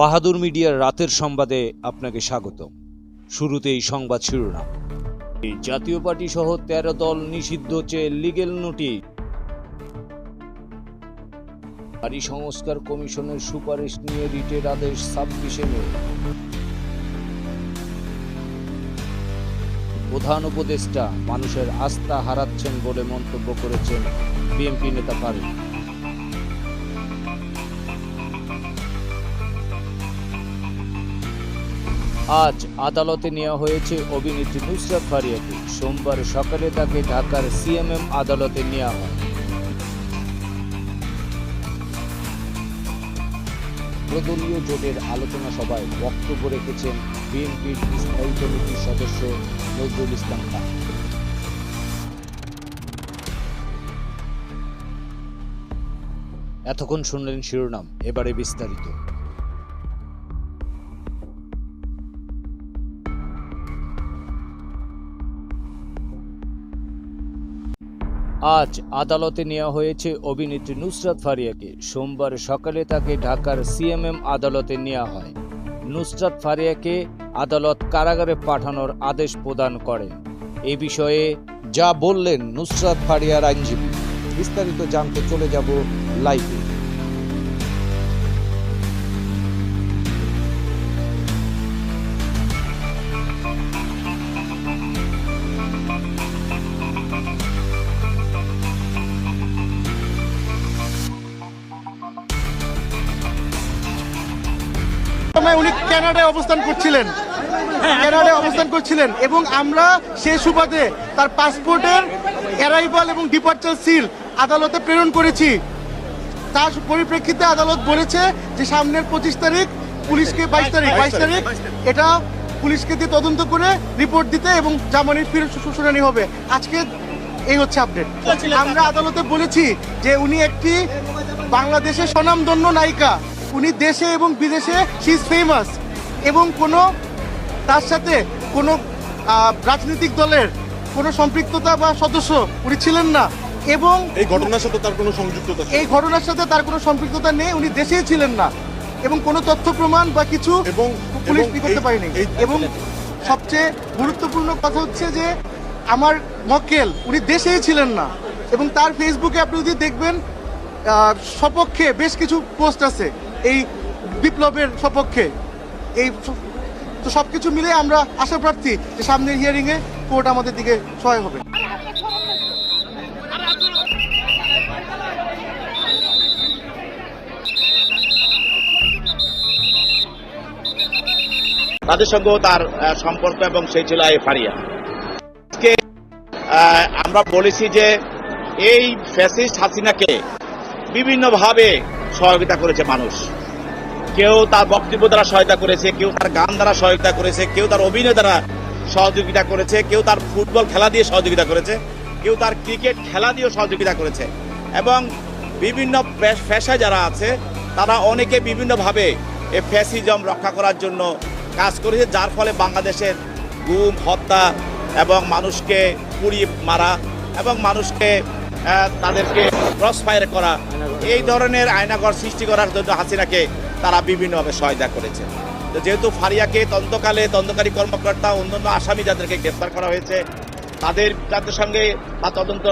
বাহাদুর মিডিয়ার রাতের সংবাদে আপনাকে স্বাগত শুরুতেই সংবাদ শিরোনাম। জাতীয় পার্টি সহ তেরো দল নিষিদ্ধ চেয়ে লিগেল নোটিশ। নারী সংস্কার কমিশনের সুপারিশ নিয়ে রিটের আদেশ ছাব্বিশে মে। প্রধান উপদেষ্টা মানুষের আস্থা হারাচ্ছেন বলে মন্তব্য করেছেন বিএনপি নেতা ফারুক আজ আদালতে নেওয়া হয়েছে অভিনেত্রী নুসরাত ফারিয়াকে সোমবার সকালে তাকে ঢাকার সিএমএম আদালতে নেওয়া হয়। প্রদলীয় জোটের আলোচনা সভায় বক্তব্য রেখেছেন বিএনপির স্থায়ী কমিটির সদস্য নজরুল ইসলাম খান। এতক্ষণ শুনলেন শিরোনাম, এবারে বিস্তারিত। আজ আদালতে নেওয়া হয়েছে অভিনেত্রী নুসরাত ফারিয়াকে। সোমবার সকালে তাকে ঢাকার সিএমএম আদালতে নেওয়া হয়। নুসরাত ফারিয়াকে আদালত কারাগারে পাঠানোর আদেশ প্রদান করেন এ বিষয়ে যা বললেন নুসরাত ফারিয়ার আইনজীবী, বিস্তারিত জানতে চলে যাব লাইভে। উনি কানাডায় অবস্থান করছিলেন। কানাডায় অবস্থান করছিলেন এবং আমরা সেই সুবাদে তার পাসপোর্টের অ্যারাইভাল এবং ডিপার্চার সিল আদালতে প্রেরণ করেছি। তার পরিপ্রেক্ষিতে আদালত বলেছে যে সামনের পঁচিশ তারিখ পুলিশকে বাইশ তারিখ বাইশ তারিখ এটা পুলিশকে দিয়ে তদন্ত করে রিপোর্ট দিতে এবং জামানির ফিরে শুনানি হবে। আজকে এই হচ্ছে আপডেট আমরা আদালতে বলেছি যে উনি একটি বাংলাদেশের স্বনামধন্য নায়িকা। উনি দেশে এবং বিদেশে শি ইজ ফেমাস এবং কোনো তার সাথে কোনো রাজনৈতিক দলের কোনো সম্পৃক্ততা বা সদস্য উনি ছিলেন না। এবং এই ঘটনার সাথে তার কোনো সংযুক্ততা এই ঘটনার সাথে তার কোনো সম্পৃক্ততা নেই উনি দেশেই ছিলেন না। এবং কোনো তথ্য প্রমাণ বা কিছু এবং পুলিশ কি করতে পারেনি। এবং সবচেয়ে গুরুত্বপূর্ণ কথা হচ্ছে যে আমার মক্কেল উনি দেশেই ছিলেন না। এবং তার ফেসবুকে আপনি যদি দেখবেন সপক্ষে বেশ কিছু পোস্ট আছে। এই বিপ্লবের সপক্ষে। এই তো সবকিছু মিলে আমরা আশা প্রার্থী যে সামনের হিয়ারিং এ কোর্ট আমাদের দিকে সহায় হবে। তাদের সঙ্গেও তার সম্পর্ক এবং সেই ছিল এই ফারিয়া। আজকে আমরা বলেছি যে এই ফ্যাসিস্ট হাসিনাকে বিভিন্নভাবে সহযোগিতা করেছে মানুষ। কেউ তার বক্তব্য দ্বারা সহায়তা করেছে, কেউ তার গান দ্বারা সহযোগিতা করেছে, কেউ তার অভিনয় দ্বারা সহযোগিতা করেছে, কেউ তার ফুটবল খেলা দিয়ে সহযোগিতা করেছে, কেউ তার ক্রিকেট খেলা দিয়েও সহযোগিতা করেছে। এবং বিভিন্ন পেশায় যারা আছে, তারা অনেকে বিভিন্নভাবে এই ফ্যাসিজম রক্ষা করার জন্য কাজ করেছে, যার ফলে বাংলাদেশের গুম, হত্যা এবং মানুষকে পুড়িয়ে মারা এবং মানুষকে তাদেরকে ক্রস ফায়ার করা এই ধরনের আয়নাগর সৃষ্টি করার জন্য হাসিনাকে তারা বিভিন্নভাবে সহায়তা করেছে। তো যেহেতু ফারিয়াকে তদন্তকালে তদন্তকারী কর্মকর্তা অন্যান্য আসামি যাদেরকে গ্রেফতার করা হয়েছে, তাদের তাদের সঙ্গে তার তদন্ত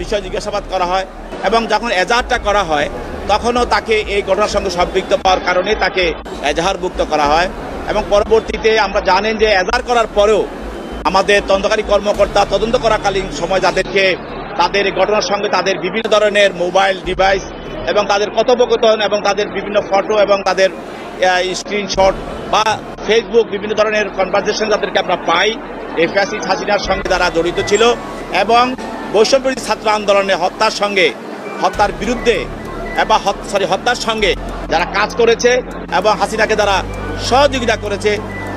বিষয় জিজ্ঞাসাবাদ করা হয় এবং যখন এজাহারটা করা হয়, তখনও তাকে এই ঘটনার সঙ্গে সম্পৃক্ত পাওয়ার কারণে তাকে এজাহারভুক্ত করা হয় এবং পরবর্তীতে আমরা জানেন যে এজাহার করার পরেও আমাদের তদন্তকারী কর্মকর্তা তদন্ত করাকালীন সময় যাদেরকে তাদের ঘটনার সঙ্গে তাদের বিভিন্ন ধরনের মোবাইল ডিভাইস এবং তাদের কথোপকথন এবং তাদের বিভিন্ন ফটো এবং তাদের স্ক্রিনশট বা ফেসবুক বিভিন্ন ধরনের কনভারসেশন যাদেরকে আমরা পাই। এই ফ্যাসিস হাসিনার সঙ্গে তারা জড়িত ছিল এবং বৈষম্যবিরোধী ছাত্র আন্দোলনে হত্যার সঙ্গে, হত্যার বিরুদ্ধে বা সরি হত্যার সঙ্গে যারা কাজ করেছে এবং হাসিনাকে যারা সহযোগিতা করেছে,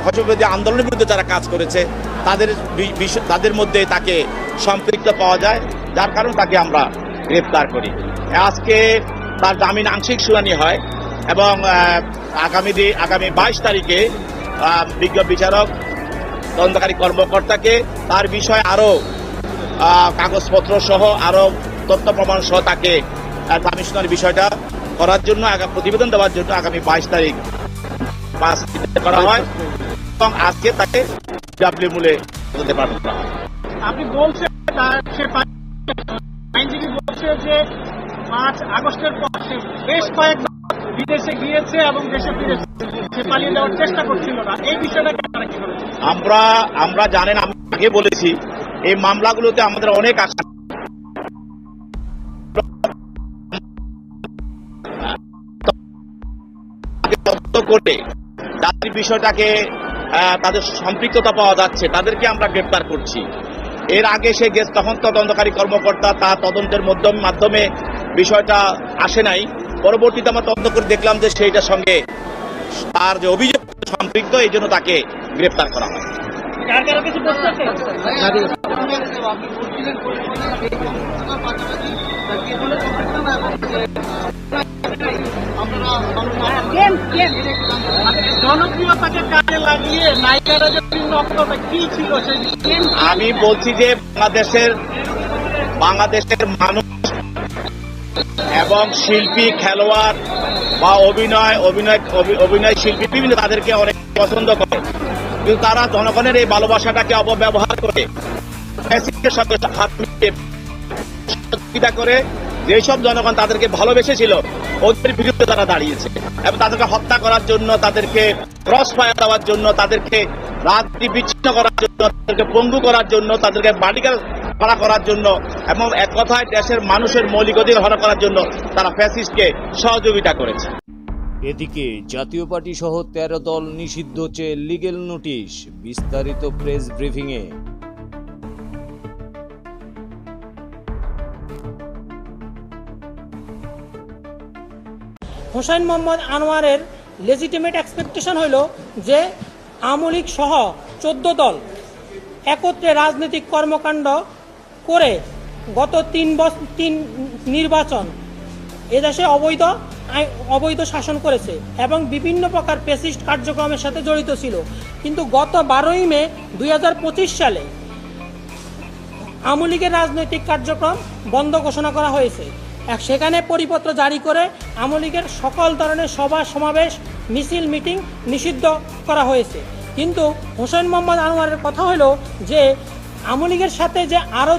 বৈষম্যবিরোধী আন্দোলনের বিরুদ্ধে যারা কাজ করেছে, তাদের তাদের মধ্যে তাকে সম্পৃক্ত পাওয়া যায়। যার কারণে তাকে আমরা গ্রেপ্তার করি। আজকে তার জামিন আংশিক শুনানি হয় এবং আগামী দি- আগামী বাইশ তারিখে বিজ্ঞ বিচারক তদন্তকারী কর্মকর্তাকে তার বিষয়ে আরও আহ, কাগজপত্র সহ আরও তথ্য প্রমাণ সহ তাকে শুনানির বিষয়টা করার জন্য প্রতিবেদন দেওয়ার জন্য আগামী বাইশ তারিখ পাঁচ করা হয় এবং আজকে তাকে ডাব্লিউ মূলে পাঠানো হয়। আপনি বলছেন আইনজীবী বলছে যে পাঁচ আগস্টের পর সে বেশ কয়েকবার বিদেশে গিয়েছে এবং দেশে ফিরেছে পালিয়ে যাওয়ার চেষ্টা করছিল না। এই বিষয়টাকে আপনারা কি আমরা আমরা জানেন, আমি আগে বলেছি, এই মামলাগুলোতে আমাদের অনেক আশা। করে যাদের বিষয়টাকে তাদের সম্পৃক্ততা পাওয়া যাচ্ছে, তাদেরকে আমরা গ্রেপ্তার করছি। এর আগে সে গেছে, তখন তদন্তকারী কর্মকর্তা তার তদন্তের মাধ্যমে বিষয়টা আসে নাই। পরবর্তীতে আমরা তদন্ত করে দেখলাম যে সেইটার সঙ্গে তার যে অভিযোগ সম্পৃক্ত এই জন্য তাকে গ্রেপ্তার করা হয়। আমি বলছি যে বাংলাদেশের বাংলাদেশের মানুষ এবং শিল্পী, খেলোয়াড় বা অভিনয় অভিনয়, অভি- অভিনয় শিল্পী বিভিন্ন তাদেরকে অনেক পছন্দ করে। কিন্তু তারা জনগণের এই ভালোবাসাটাকে অপব্যবহার করে। করে যেসব জনগণ তাদেরকে ভালোবেসেছিল, ওদের বিরুদ্ধে তারা দাঁড়িয়েছে এবং তাদেরকে হত্যা করার জন্য, তাদেরকে ক্রস ফায়ার দেওয়ার জন্য, তাদেরকে রাত্রি বিচ্ছিন্ন করার জন্য, তাদেরকে পঙ্গু করার জন্য, তাদেরকে বাড়িকার ভাড়া করার জন্য এবং এক কথায় দেশের মানুষের মৌলিক অধিকার হরণ করার জন্য তারা ফ্যাসিস্টকে সহযোগিতা করেছে। এদিকে জাতীয় পার্টি সহ তেরো দল নিষিদ্ধ চেয়ে লিগেল নোটিশ বিস্তারিত প্রেস ব্রিফিংয়ে হোসেন মোহাম্মদ আনোয়ারের লেজিটিমেট এক্সপেকটেশন হইল যে আমলিক সহ চোদ্দ দল একত্রে রাজনৈতিক কর্মকাণ্ড করে গত তিন বছর তিন নির্বাচন এদেশে অবৈধ অবৈধ শাসন করেছে এবং বিভিন্ন প্রকার পেসিস্ট কার্যক্রমের সাথে জড়িত ছিল। কিন্তু গত বারোই মে দু হাজার পঁচিশ সালে আওয়ামী লীগের রাজনৈতিক কার্যক্রম বন্ধ ঘোষণা করা হয়েছে। সেখানে পরিপত্র জারি করে আওয়ামী লীগের সকল ধরনের সভা, সমাবেশ, মিছিল, মিটিং নিষিদ্ধ করা হয়েছে। কিন্তু হোসেন মোহাম্মদ আনোয়ারের কথা হলো যে, আওয়ামী লীগের সাথে যে আরও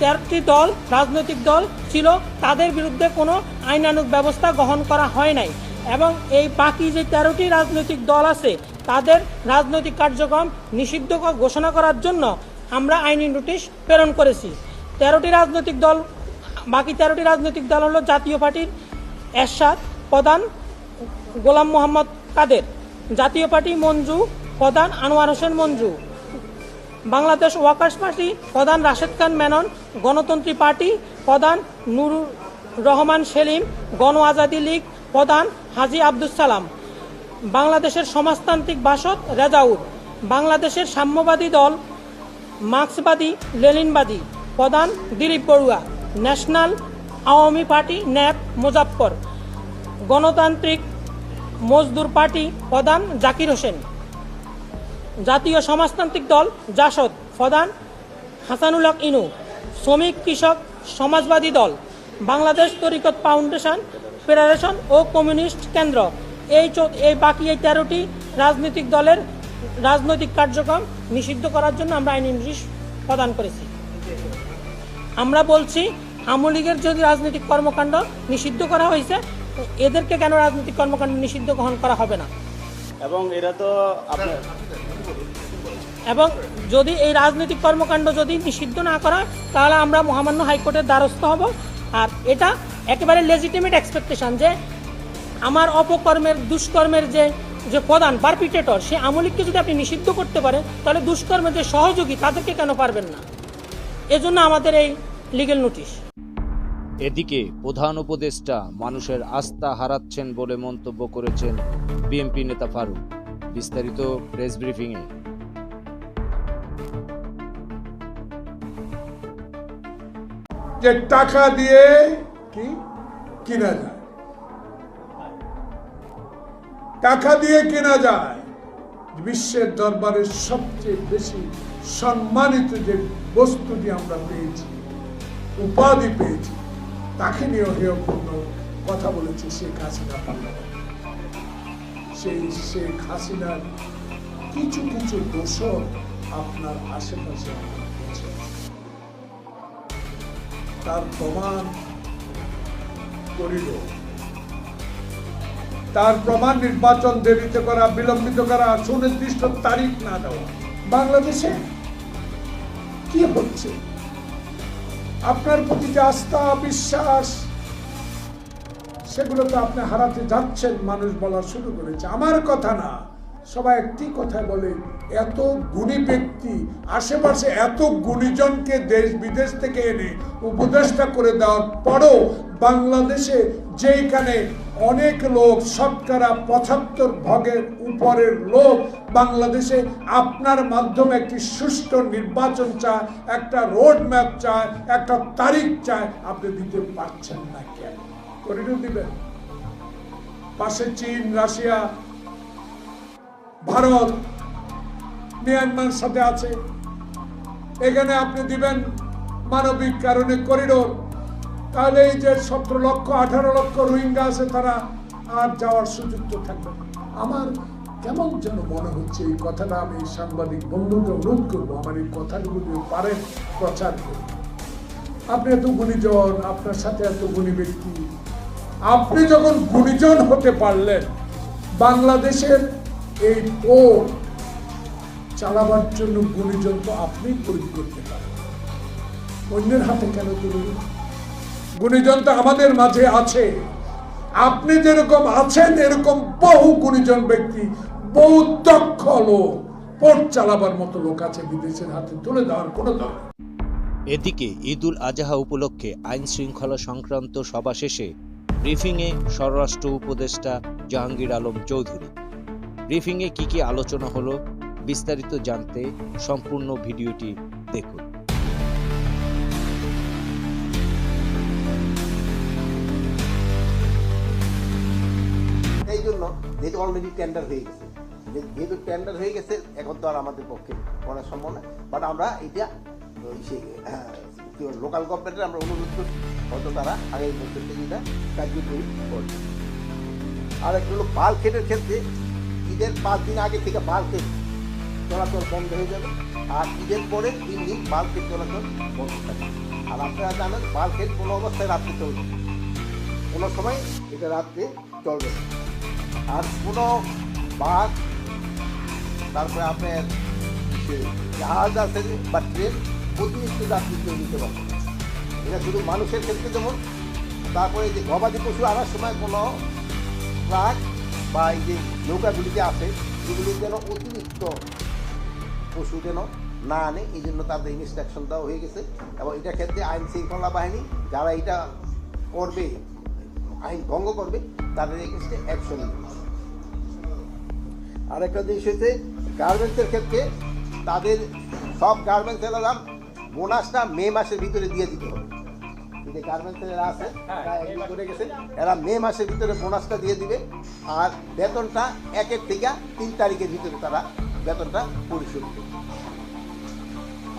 তেরোটি দল, রাজনৈতিক দল ছিল, তাদের বিরুদ্ধে কোনো আইনানুগ ব্যবস্থা গ্রহণ করা হয় নাই। এবং এই বাকি যে তেরোটি রাজনৈতিক দল আছে, তাদের রাজনৈতিক কার্যক্রম নিষিদ্ধ ঘোষণা করার জন্য আমরা আইনি নোটিশ প্রেরণ করেছি। তেরোটি রাজনৈতিক দল, বাকি তেরোটি রাজনৈতিক দল হলো জাতীয় পার্টির এরশাদ, প্রধান গোলাম মোহাম্মদ কাদের, জাতীয় পার্টি মঞ্জু, প্রধান আনোয়ার হোসেন মঞ্জু। বাংলাদেশ ওয়ার্কার্স পার্টি প্রধান রাশেদ খান মেনন, গণতন্ত্রী পার্টি প্রধান নুরুর রহমান সেলিম, গণ আজাদি লীগ প্রধান হাজি আব্দুল সালাম। বাংলাদেশের সমাজতান্ত্রিক বাসদ রেজাউর, বাংলাদেশের সাম্যবাদী দল মার্ক্সবাদী লেনিনবাদী প্রধান Dilip Barua, national Awami party NAP Muzaffar, Ganatantrik Majdur party প্রধান জাকির হোসেন। জাতীয় সমাজতান্ত্রিক দল জাসদ প্রধান হাসানুল হক ইনু, শ্রমিক কৃষক সমাজবাদী দল, বাংলাদেশ তরিকত ফাউন্ডেশন, ফেডারেশন ও কমিউনিস্ট কেন্দ্র। এই এই বাকি এই তেরোটি রাজনৈতিক দলের রাজনৈতিক কার্যক্রম নিষিদ্ধ করার জন্য আমরা আইনি নোটিশ প্রদান করেছি। আমরা বলছি, আওয়ামী লীগের যদি রাজনৈতিক কর্মকাণ্ড নিষিদ্ধ করা হয়েছে, এদেরকে কেন রাজনৈতিক কর্মকাণ্ড নিষিদ্ধ গ্রহণ করা হবে না? এবং এরা তো আপনার এবং যদি এই রাজনৈতিক কর্মকাণ্ড যদি নিষিদ্ধ না করা তাহলে আমরা মহামান্য হাইকোর্টের দ্বারস্থ হব। আর এটা একেবারে লেজিটিমেট এক্সপেকটেশন যে আমার অপকর্মের, দুষ্কর্মের যে যে প্রধান পারপিটেটর সে আমলিককে যদি আপনি নিষিদ্ধ করতে পারেন তাহলে দুষ্কর্মের যে সহযোগী, তাদেরকে কেন পারবেন না? এজন্য আমাদের এই লিগেল নোটিশ এদিকে প্রধান উপদেষ্টা মানুষের আস্থা হারাচ্ছেন বলে মন্তব্য করেছেন বিএনপি নেতা ফারুক। বিস্তারিত প্রেস ব্রিফিংয়ে যে টাকা দিয়ে কি? কিনা যায়। টাকা দিয়ে কেনা যায়, বিশ্বের দরবারে সবচেয়ে বেশি সম্মানিত যে বস্তুটি আমরা পেয়েছি, উপাধি পেয়েছি, তাকে নিয়ে হেয়পূর্ণ কথা বলেছে শেখ হাসিনা সেই শেখ হাসিনার কিছু কিছু দোষর আপনার আশেপাশে তার প্রমাণ করিল। তার প্রমাণ নির্বাচন দেরিতে করা, বিলম্বিত করা, সুনির্দিষ্ট তারিখ না দেওয়া। বাংলাদেশে কি হচ্ছে? আপনার প্রতি যে আস্থা, বিশ্বাস, সেগুলো তো আপনি হারাতে যাচ্ছেন, মানুষ বলা শুরু করেছে। আমার কথা না, সবাই একটি কথা বলে এত গুণী ব্যক্তি, আশেপাশে এত গুণীজনকে দেশ বিদেশ থেকে এনে উপদেষ্টা করে দেওয়ার পরও বাংলাদেশে যেইখানে অনেক লোক, শতকরা পঁচাত্তর ভাগের উপরের লোক, বাংলাদেশে আপনার মাধ্যমে একটি সুষ্ঠু নির্বাচন চায়, একটা রোড ম্যাপ চায়, একটা তারিখ চায়, আপনি দিতে পারছেন না কেন? করিডোর দিবেন। পাশে চীন, রাশিয়া, ভারত মিয়ানমার সাথে আছে। এখানে আপনি দিবেন মানবিক কারণে করিডোর। তাহলে এই যে সতেরো লক্ষ, আঠারো লক্ষ রোহিঙ্গা আছে, তারা আর যাওয়ার সুযোগ তো থাকবে আমার কেমন যেন মনে হচ্ছে এই কথাটা আমি সাংবাদিক বন্ধুকে অনুরোধ করব, আমার এই কথাগুলো পারেন, প্রচার করুন। আপনি এত গুণীজন, আপনার সাথে এত গুণী ব্যক্তি। আপনি যখন গুণীজন হতে পারলেন, বাংলাদেশের এই পোর্ট চালাবার জন্য গুণীজন তো আপনি তৈরি করতে পারেন অন্যের হাতে কেন তুলে দিলেন? আমাদের মাঝে আছে আপনি যেরকম আছেন, এরকম বহু গুণীজন ব্যক্তি, বহু দক্ষ লোক পোর্ট চালাবার মতো লোক আছে বিদেশের হাতে, তুলে দেওয়ার কোনো দরকার। এদিকে ঈদুল আজহা উপলক্ষে আইন শৃঙ্খলা সংক্রান্ত সভা শেষে ব্রিফিংয়ে স্বরাষ্ট্র উপদেষ্টা জাহাঙ্গীর আলম চৌধুরী ব্রিফিংয়ে কি কি আলোচনা হলো বিস্তারিত জানতে সম্পূর্ণ ভিডিওটি দেখুন। এই জন্য যেহেতু অলরেডি টেন্ডার হয়ে গেছে যেহেতু টেন্ডার হয়ে গেছে, এখন তো আর আমাদের পক্ষে করা সম্ভব না। বাট আমরা এটা লোকাল গভর্নমেন্টের আমরা অনুরোধ করছি হয়তো তারা আগামী বছর এটা কার্যকরী করবে। আর একটা হলো বাল্কেটের ক্ষেত্রে ঈদের পাঁচ দিন আগে থেকে বাল্কেট চলাচল বন্ধ হয়ে যাবে। আর ঈদের পরে তিন দিন বাল্কেট চলাচল বন্ধ থাকে। আর আপনারা জানেন বাল্কেট কোনো অবস্থায় রাত্রে চলবে। কোনো সময় এটা রাত্রে চলবে আর কোনো বাস তারপরে আপনার জাহাজ আছে বা ট্রেন অতিরিক্ত যাত্রী কেউ নিতে পারবে এটা শুধু মানুষের ক্ষেত্রে যেমন, তারপরে যে গবাদি পশু আনার সময় কোনো ট্রাক বা এই যে নৌকাগুলিতে আসে, সেগুলি যেন অতিরিক্ত পশু যেন না আনে এই জন্য তাদের ইনস্ট্রাকশন দেওয়া হয়ে গেছে। এবং এটার ক্ষেত্রে আইন শৃঙ্খলা বাহিনী যারা এটা করবে আইন ভঙ্গ করবে তাদের এগেনস্টে অ্যাকশন নেবে। আরেকটা জিনিস হচ্ছে গার্মেন্টসের ক্ষেত্রে তাদের সব গার্মেন্টস এলাকার বোনাসটা মে মাসের ভিতরে দিয়ে দিতে হবে। যে গার্মেন্টস এরা আছে agree করে গেছে এরা মে মাসের ভিতরে বোনাসটা দিয়ে দিবে। আর বেতনটা একের থেকে তিন তারিখের ভিতরে তারা বেতনটা পরিশোধ করবে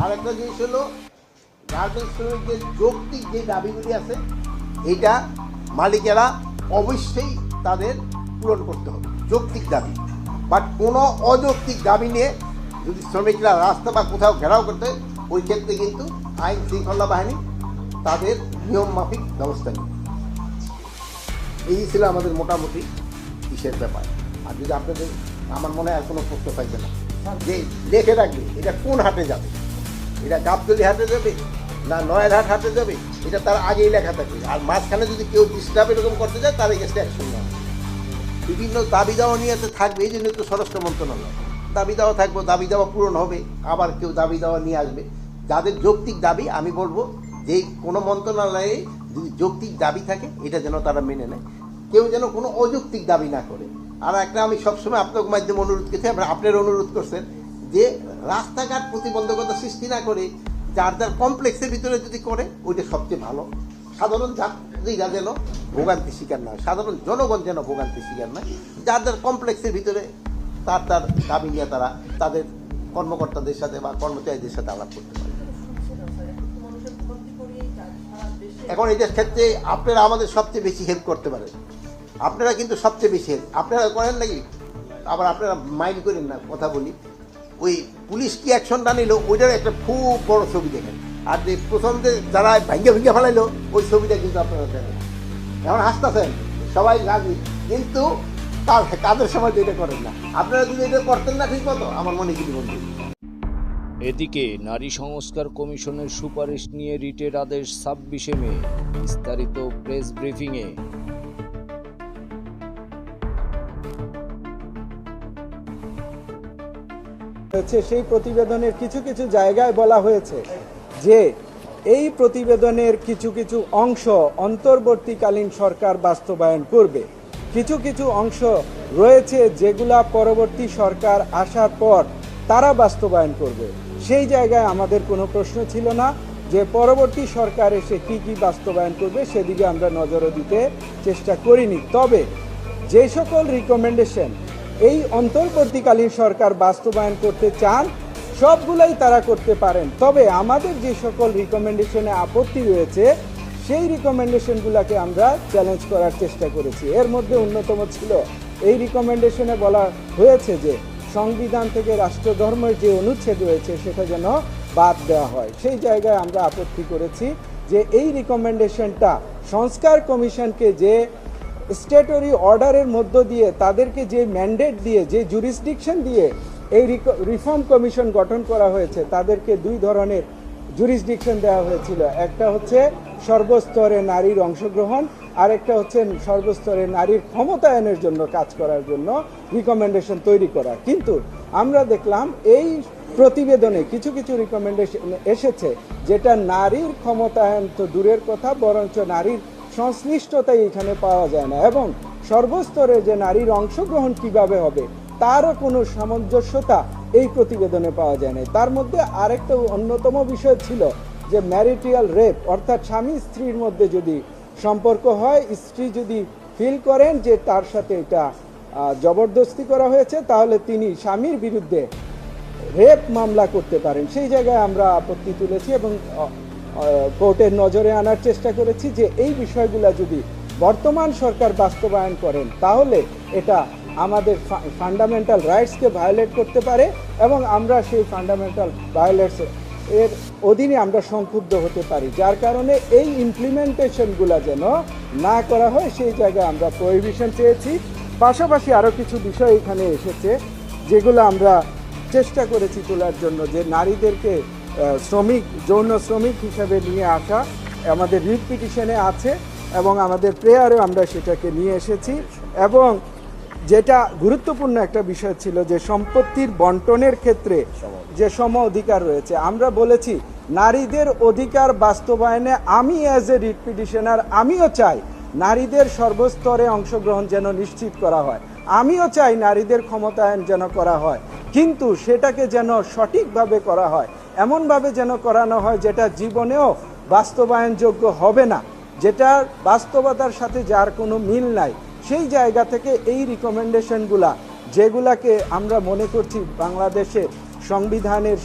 আরেকটা জিনিস হলো, গার্মেন্টস শ্রমিকদের যৌক্তিক যে দাবিগুলি আছে এটা মালিকেরা অবশ্যই তাদের পূরণ করতে হবে, যৌক্তিক দাবি। বাট কোনো অযৌক্তিক দাবি নিয়ে যদি শ্রমিকরা রাস্তা বা কোথাও ঘেরাও করতে ওই ক্ষেত্রে কিন্তু আইন শৃঙ্খলা বাহিনী তাদের নিয়ম মাফিক ব্যবস্থা নেবে। এই ছিল আমাদের মোটামুটি ইসের ব্যাপার। আর যদি আপনাদের আমার মনে হয় কোনো প্রশ্ন থাকবে না। যে দেখে রাখবে, এটা কোন হাটে যাবে? এটা গাবতলি হাটে যাবে না নয়ারহাট হাটে যাবে? এটা তার আগেই লেখা থাকবে। আর মাঝখানে যদি কেউ ডিস্টার্ব এরকম করতে যায় তার এগেস্টে অ্যাকশন নেওয়া বিভিন্ন দাবি দাওয়া নিয়ে থাকবে, এই জন্য তো স্বরাষ্ট্র মন্ত্রণালয়। দাবি দাওয়া থাকবে, দাবি দাওয়া পূরণ হবে, আবার কেউ দাবি দাওয়া নিয়ে আসবে। যাদের যৌক্তিক দাবি, আমি বলব যে কোনো মন্ত্রণালয়ে যদি যৌক্তিক দাবি থাকে, এটা যেন তারা মেনে নেয়। কেউ যেন কোনো অযৌক্তিক দাবি না করে। আর একটা আমি সবসময় আপনার মাধ্যমে অনুরোধ করছি, আপনার অনুরোধ করছেন যে রাস্তাঘাট প্রতিবন্ধকতা সৃষ্টি না করে যার যার কমপ্লেক্সের ভিতরে যদি করে, ওইটা সবচেয়ে ভালো। সাধারণ যাত্রীরা যেন ভোগান্তি শিকার না সাধারণ জনগণ যেন ভোগান্তি শিকার না যার যার কমপ্লেক্সের ভিতরে তার তার দাবি নিয়ে তারা তাদের কর্মকর্তাদের সাথে বা কর্মচারীদের সাথে আলাপ করতে পারে। এখন এটার ক্ষেত্রে আপনারা আমাদের সবচেয়ে বেশি হেল্প করতে পারেন। আপনারা কিন্তু সবচেয়ে বেশি আপনারা করেন নাকি? আবার আপনারা মাইন্ড করেন না, কথা বলি। ওই পুলিশ কি অ্যাকশনটা নিল ওইটার একটা খুব বড় ছবি দেখেন। আর যে প্রথম যে যারা ভাঙ্গে ভেঙ্গে ফেলাইলো, ওই ছবিটা কিন্তু আপনারা দেখেন। এখন হাসতেছেন, সবাই রাজি, কিন্তু কার কাদের সময় এটা করেন না? আপনারা যদি এটা করতেন না ঠিক মতো, আমার মনে কিছু বন্ধু। এদিকে নারী সংস্কার কমিশনের সুপারিশ নিয়ে রিটের আদেশ ছাব্বিশে মে, বিস্তারিত প্রেস ব্রিফিংয়ে হয়েছে, সেই প্রতিবেদনের কিছু কিছু জায়গায় বলা হয়েছে যে এই প্রতিবেদনের কিছু কিছু অংশ অন্তর্বর্তীকালীন সরকার বাস্তবায়ন করবে। কিছু কিছু অংশ রয়েছে যেগুলা পরবর্তী সরকার আসার পর তারা বাস্তবায়ন করবে। সেই জায়গায় আমাদের কোনো প্রশ্ন ছিল না যে পরবর্তী সরকার এসে কি কি বাস্তবায়ন করবে, সেদিকে আমরা নজরও দিতে চেষ্টা করিনি। তবে যে সকল রিকমেন্ডেশন এই অন্তর্বর্তীকালীন সরকার বাস্তবায়ন করতে চান, সবগুলাই তারা করতে পারেন। তবে আমাদের যে সকল রিকমেন্ডেশনে আপত্তি রয়েছে, সেই রিকমেন্ডেশনগুলোকে আমরা চ্যালেঞ্জ করার চেষ্টা করেছি। এর মধ্যে অন্যতম ছিল, এই রিকমেন্ডেশনে বলা হয়েছে যে, সংবিধান থেকে রাষ্ট্রধর্মের যে অনুচ্ছেদ রয়েছে, সেটা যেন বাদ দেওয়া হয়। সেই জায়গায় আমরা আপত্তি করেছি যে, এই রিকমেন্ডেশনটা সংস্কার কমিশনকে যে স্টেটরি অর্ডারের মধ্য দিয়ে তাদেরকে যে ম্যান্ডেট দিয়ে, যে জুরিসডিকশন দিয়ে এই রিফর্ম কমিশন গঠন করা হয়েছে, তাদেরকে দুই ধরনের জুরিসডিকশন দেওয়া হয়েছিল। একটা হচ্ছে সর্বস্তরে নারীর অংশগ্রহণ আর একটা হচ্ছে সর্বস্তরে নারীর ক্ষমতায়নের জন্য কাজ করার জন্য রিকমেন্ডেশন তৈরি করা। কিন্তু আমরা দেখলাম এই প্রতিবেদনে কিছু কিছু রিকমেন্ডেশন এসেছে, যেটা নারীর ক্ষমতায়ন তো দূরের কথা, বরঞ্চ নারীর সংশ্লিষ্টতাই এখানে পাওয়া যায় না এবং সর্বস্তরে যে নারীর অংশগ্রহণ কীভাবে হবে, তারও কোনো সামঞ্জস্যতা এই প্রতিবেদনে পাওয়া যায় না তার মধ্যে আরেকটা অন্যতম বিষয় ছিল যে ম্যারিটিয়াল রেপ, অর্থাৎ স্বামী স্ত্রীর মধ্যে যদি সম্পর্ক হয়, স্ত্রী যদি ফিল করেন যে তার সাথে এটা জবরদস্তি করা হয়েছে, তাহলে তিনি স্বামীর বিরুদ্ধে রেপ মামলা করতে পারেন। সেই জায়গায় আমরা আপত্তি তুলেছি এবং কোর্টের নজরে আনার চেষ্টা করেছি যে এই বিষয়গুলো যদি বর্তমান সরকার বাস্তবায়ন করেন, তাহলে এটা আমাদের ফান্ডামেন্টাল রাইটসকে ভায়োলেট করতে পারে এবং আমরা সেই ফান্ডামেন্টাল ভায়োলেটস এর অধীনে আমরা সংক্ষুব্ধ হতে পারি, যার কারণে এই ইমপ্লিমেন্টেশনগুলো যেন না করা হয়, সেই জায়গায় আমরা প্রহিবিশন চেয়েছি। পাশাপাশি আরও কিছু বিষয় এখানে এসেছে, যেগুলো আমরা চেষ্টা করেছি তোলার জন্য যে নারীদেরকে শ্রমিক, যৌন শ্রমিক হিসাবে নিয়ে আসা আমাদের রিট পিটিশনে আছে এবং আমাদের প্রেয়ারেও আমরা সেটাকে নিয়ে এসেছি এবং যেটা গুরুত্বপূর্ণ একটা বিষয় ছিল যে সম্পত্তির বন্টনের ক্ষেত্রে যে সম অধিকার রয়েছে। আমরা বলেছি, নারীদের অধিকার বাস্তবায়নে আমি অ্যাজ এ রিট পিটিশনার, আমিও চাই নারীদের সর্বস্তরে অংশগ্রহণ যেন নিশ্চিত করা হয়। আমিও চাই নারীদের ক্ষমতায়ন যেন করা হয়। কিন্তু সেটাকে যেন সঠিকভাবে করা হয়। এমনভাবে যেন করানো হয় যেটা জীবনেও বাস্তবায়নযোগ্য হবে না, যেটার বাস্তবতার সাথে যার কোনো মিল নাই। সেই জায়গা থেকে এই রিকমেন্ডেশনগুলা, যেগুলাকে আমরা মনে করছি বাংলাদেশের সংবিধানের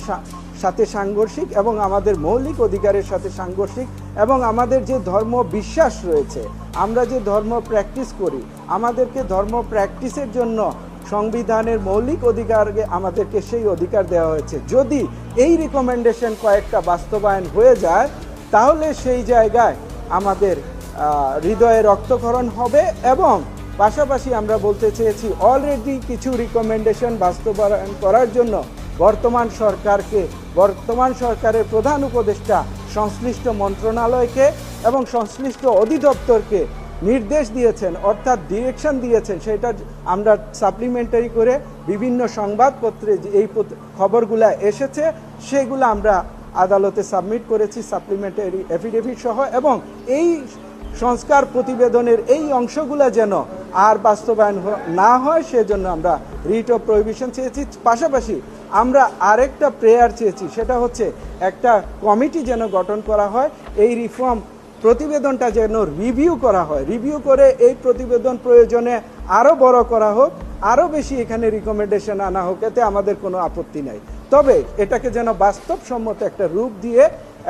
সাথে সাংঘর্ষিক এবং আমাদের মৌলিক অধিকারের সাথে সাংঘর্ষিক এবং আমাদের যে ধর্ম বিশ্বাস রয়েছে, আমরা যে ধর্ম প্র্যাকটিস করি, আমাদেরকে ধর্ম প্র্যাকটিসের জন্য সংবিধানের মৌলিক অধিকারকে আমাদেরকে সেই অধিকার দেওয়া হয়েছে। যদি এই রিকমেন্ডেশন কয়েকটা বাস্তবায়ন হয়ে যায়, তাহলে সেই জায়গায় আমাদের হৃদয়ে রক্তক্ষরণ হবে এবং পাশাপাশি আমরা বলতে চেয়েছি অলরেডি কিছু রিকমেন্ডেশন বাস্তবায়ন করার জন্য বর্তমান সরকারকে, বর্তমান সরকারের প্রধান উপদেষ্টা, সংশ্লিষ্ট মন্ত্রণালয়কে এবং সংশ্লিষ্ট অধিদপ্তরকে নির্দেশ দিয়েছেন, অর্থাৎ ডিরেকশন দিয়েছেন, সেটা আমরা সাপ্লিমেন্টারি করে বিভিন্ন সংবাদপত্রে এই খবরগুলা এসেছে, সেগুলো আমরা আদালতে সাবমিট করেছি সাপ্লিমেন্টারি এফিডেভিট সহ, এবং এই সংস্কার প্রতিবেদনের এই অংশগুলো যেন আর বাস্তবায়ন না হয়, সেজন্য আমরা রিট অফ প্রহিবিশন চেয়েছি। পাশাপাশি আমরা আরেকটা প্রেয়ার চেয়েছি, সেটা হচ্ছে একটা কমিটি যেন গঠন করা হয়, এই রিফর্ম প্রতিবেদনটা যেন রিভিউ করা হয়। রিভিউ করে এই প্রতিবেদন প্রয়োজনে আরও বড় করা হোক আরও বেশি এখানে রিকমেন্ডেশন আনা হোক, এতে আমাদের কোনো আপত্তি নাই। তবে এটাকে যেন বাস্তবসম্মত একটা রূপ দিয়ে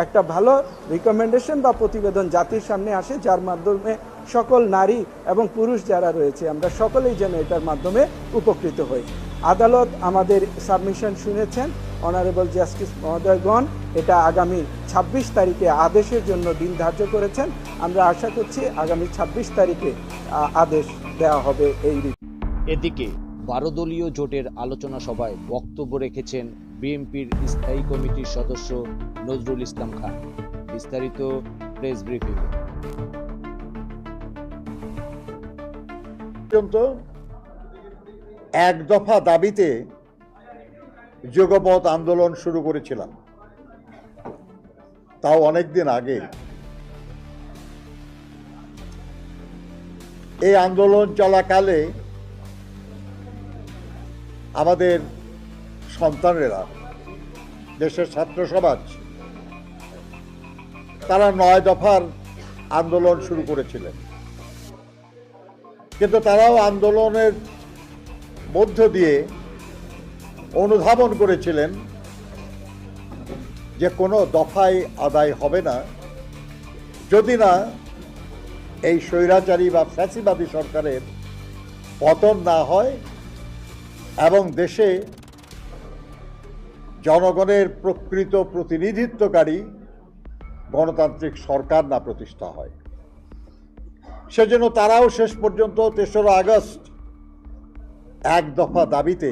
একটা ভালো রিকমেন্ডেশন বা প্রতিবেদন জাতির সামনে আসে, যার মাধ্যমে সকল নারী এবং পুরুষ যারা রয়েছে, আমরা সকলেই যেন এটার মাধ্যমে উপকৃত হই। আদালত আমাদের সাবমিশন শুনেছেন। অনারেবল জাস্টিস মহোদয়গণ এটা আগামী ২৬ তারিখে আদেশের জন্য দিন ধার্য করেছেন। আমরা আশা করছি আগামী ২৬ তারিখে আদেশ দেওয়া হবে এই এদিকে বারো দলীয় জোটের আলোচনা সভায় বক্তব্য রেখেছেন বিএনপির স্থায়ী কমিটির সদস্য নজরুল ইসলাম খান। বিস্তারিত প্রেস ব্রিফিং পর্যন্ত এক দফা দাবিতে যুগপথ আন্দোলন শুরু করেছিলাম। তাও অনেক দিন আগে। এই আন্দোলন চলাকালে আমাদের সন্তানেরা দেশের ছাত্র সমাজ তারা নয় দফার আন্দোলন শুরু করেছিলেন। কিন্তু তারাও আন্দোলনের মধ্য দিয়ে অনুধাবন করেছিলেন যে কোনো দফায় আদায় হবে না। যদি না, এই স্বৈরাচারী বা ফ্যাসিবাদী সরকারের পতন না হয় এবং দেশে জনগণের প্রকৃত প্রতিনিধিত্বকারী গণতান্ত্রিক সরকার না প্রতিষ্ঠা হয়। সেজন্য তারাও শেষ পর্যন্ত তেসরা আগস্ট এক দফা দাবিতে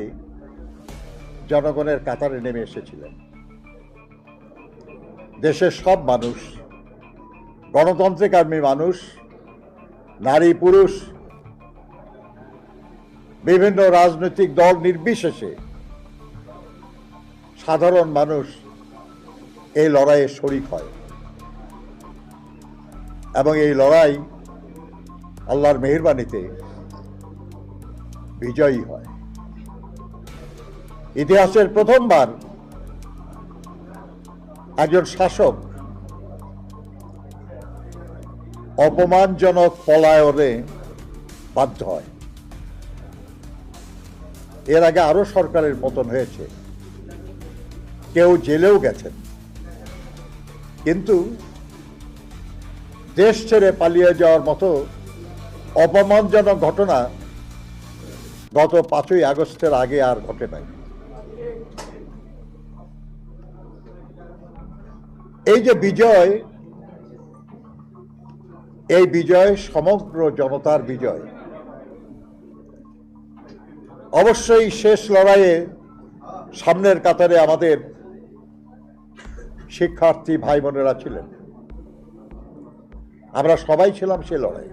জনগণের কাতারে নেমে এসেছিলেন। দেশের সব মানুষ, গণতন্ত্রে কর্মী মানুষ, নারী পুরুষ, বিভিন্ন রাজনৈতিক দল নির্বিশেষে সাধারণ মানুষ এই লড়াইয়ে শরিক হয়। এবং এই লড়াই আল্লাহর মেহরবানিতে বিজয়ী হয়। ইতিহাসের প্রথমবার একজন শাসক, অপমানজনক পলায়নে বাধ্য হয়। এর আগে আরও সরকারের পতন হয়েছে। কেউ জেলেও গেছেন। কিন্তু দেশ ছেড়ে পালিয়ে যাওয়ার মতো অপমানজনক ঘটনা গত পাঁচই আগস্টের আগে আর ঘটে নাই। এই যে বিজয়, এই বিজয় সমগ্র জনতার বিজয়। অবশ্যই শেষ লড়াইয়ে সামনের কাতারে আমাদের শিক্ষার্থী ভাই বোনেরা ছিলেন। আমরা সবাই ছিলাম সে লড়াই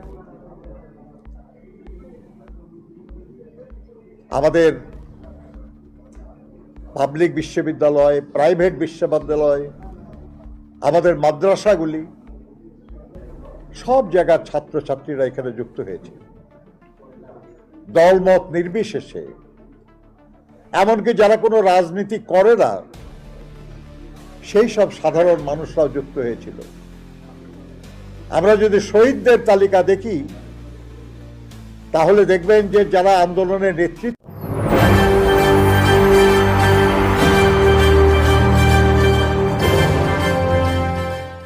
আমাদের পাবলিক বিশ্ববিদ্যালয়, প্রাইভেট বিশ্ববিদ্যালয় আমাদের মাদ্রাসাগুলি সব জায়গার ছাত্রছাত্রীরা এখানে যুক্ত হয়েছে। দলমত নির্বিশেষে। এমনকি যারা কোনো রাজনীতি করে না, সেই সব সাধারণ মানুষরাও যুক্ত হয়েছিল। আমরা যদি শহীদদের তালিকা দেখি, তাহলে দেখবেন যে যারা আন্দোলনের নেতৃত্ব